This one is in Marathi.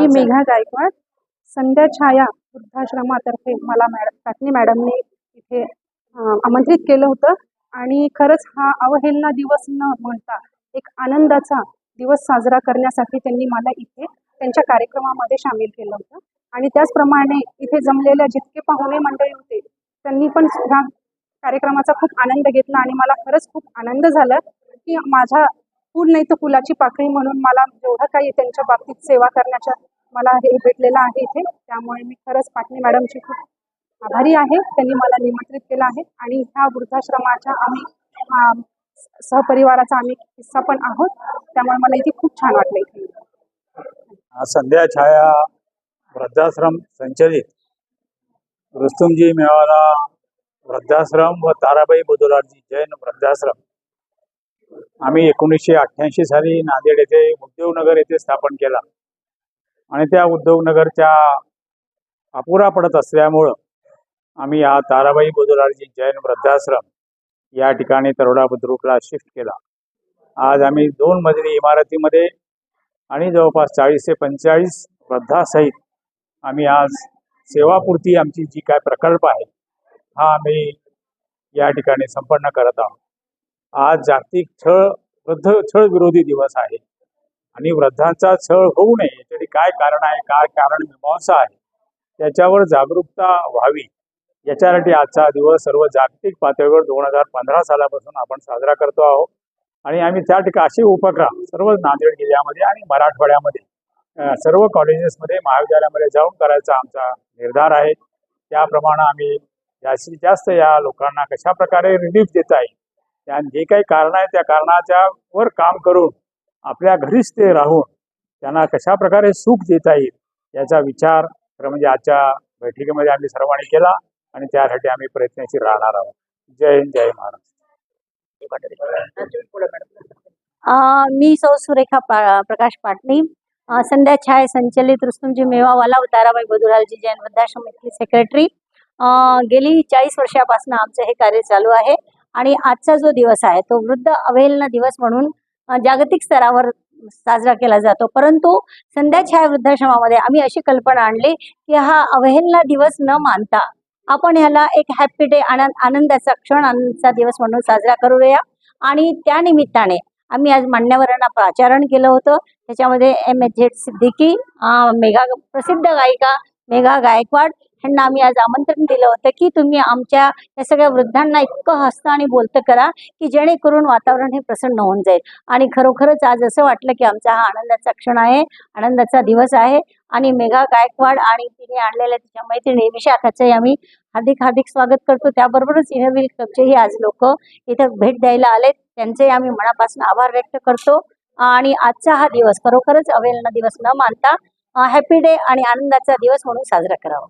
मी मेघा गायकवाड संध्या छाया वृद्धाश्रमातर्फे मला मॅडम काटणी मॅडमने इथे आमंत्रित केलं होतं. आणि खरंच हा अवहेलना दिवस न म्हणता एक आनंदाचा दिवस साजरा करण्यासाठी त्यांनी मला इथे त्यांच्या कार्यक्रमामध्ये सामील केलं होतं. आणि त्याचप्रमाणे इथे जमलेल्या जितके पाहुणे मंडळी होते त्यांनी पण ह्या कार्यक्रमाचा खूप आनंद घेतला आणि मला खरंच खूप आनंद झाला की माझा फूल नाही तर फुलाची पाकळी म्हणून मला जेवढं काही त्यांच्या बाबतीत सेवा करण्याच्या मला हे भेटलेलं आहे इथे. त्यामुळे मी खरंच पाटणी मॅडमची खूप आभारी आहे. त्यांनी मला निमंत्रित केलं आहे. आणि ह्या वृद्धाश्रमाच्या आम्ही सहपरिवाराचा आम्ही हिस्सा पण आहोत. त्यामुळे मला इथे खूप छान वाटलं इथे. संध्या छाया वृद्धाश्रम संचलित. रुस्तुमजी मेवाला वृद्धाश्रम व ताराबाई बुधुराजी जैन वृद्धाश्रम. आम्ही एकोणीसशे अठ्ठ्याऐंशी साली नांदेड येथे उद्योगनगर येथे स्थापन केला. आणि त्या उद्योगनगरच्या अपुरा पडत असल्यामुळं आम्ही या ताराबाई बुधुराजी जैन वृद्धाश्रम या ठिकाणी तरोडा बुद्रुकला शिफ्ट केला. आज आम्ही दोन मजली इमारतीमध्ये आणि जवळपास चाळीस ते पंचेचाळीस वृद्धासहित आम्ही आज सेवापूर्ती आमची जी काय प्रकल्प आहे हा आम्ही या ठिकाणी संपन्न करत आहोत. आज जागतिक छळ वृद्ध छळ विरोधी दिवस आहे. आणि वृद्धांचा छळ होऊ नये याच्यासाठी काय कारण आहे काय कारण मीमांसा आहे त्याच्यावर जागरूकता व्हावी. याच्यासाठी आजचा दिवस सर्व जागतिक पातळीवर दोन हजार पंधरा सालापासून आपण साजरा करतो आहोत. आणि आम्ही त्या ठिकाणी असे उपक्रम सर्व नांदेड जिल्ह्यामध्ये आणि मराठवाड्यामध्ये सर्व कॉलेजेसमध्ये महाविद्यालयामध्ये जाऊन करायचा आमचा निर्धार आहे. त्याप्रमाणे आम्ही जास्तीत जास्त या लोकांना कशा प्रकारे रिलीफ देता येईल जे काही कारण आहे त्या कारणाच्या वर काम करून आपल्या घरीच ते राहून त्यांना कशा प्रकारे सुख देता येईल याचा विचार खरं म्हणजे आजच्या बैठकीमध्ये आम्ही सर्वांनी केला आणि त्यासाठी आम्ही प्रयत्नशील राहणार आहोत. जय हिंद जय महाराष्ट्र. मी सौ सुरेखा पा प्रकाश पाटणी. संध्या छाय संचलित रुस्तुमजी मेवावाला व ताराबाई बधुरालजी जैन वृद्धाश्रम इथली सेक्रेटरी गेली चाळीस वर्षापासून आमचं हे कार्य चालू आहे आणि आजचा जो दिवस आहे तो वृद्ध अवहेलना दिवस म्हणून जागतिक स्तरावर साजरा केला जातो. परंतु संध्या छाया वृद्धाश्रमामध्ये आम्ही अशी कल्पना आणली की हा अवहेलना दिवस न मानता आपण ह्याला एक हॅपी डे आनंद आनंदाचा क्षण आनंदाचा दिवस म्हणून साजरा करूया. आणि त्या निमित्ताने आम्ही आज मान्यवरांना पाचारण केलं होतं. त्याच्यामध्ये M H Z Siddiqui Megha प्रसिद्ध गायिका मेघा गायकवाड ह्यांना आम्ही आज आमंत्रण दिलं होतं की तुम्ही आमच्या या सगळ्या वृद्धांना इतकं हसतं आणि बोलतं करा की जेणेकरून वातावरण हे प्रसन्न होऊन जाईल. आणि खरोखरच आज असं वाटलं की आमचा हा आनंदाचा क्षण आहे आनंदाचा दिवस आहे आणि मेघा गायकवाड आणि तिने आणलेल्या तिच्या मैत्रिणी निशा आम्ही हार्दिक हार्दिक स्वागत करतो. त्याबरोबरच इनरव्हील क्लबचेही आज लोक इथं भेट द्यायला आलेत. त्यांचे आम्ही मनापासून आभार व्यक्त करतो. आणि आजचा हा दिवस खरोखरच अवेलना दिवस न मानता हॅपी डे आणि आनंदाचा दिवस म्हणून साजरा करावा.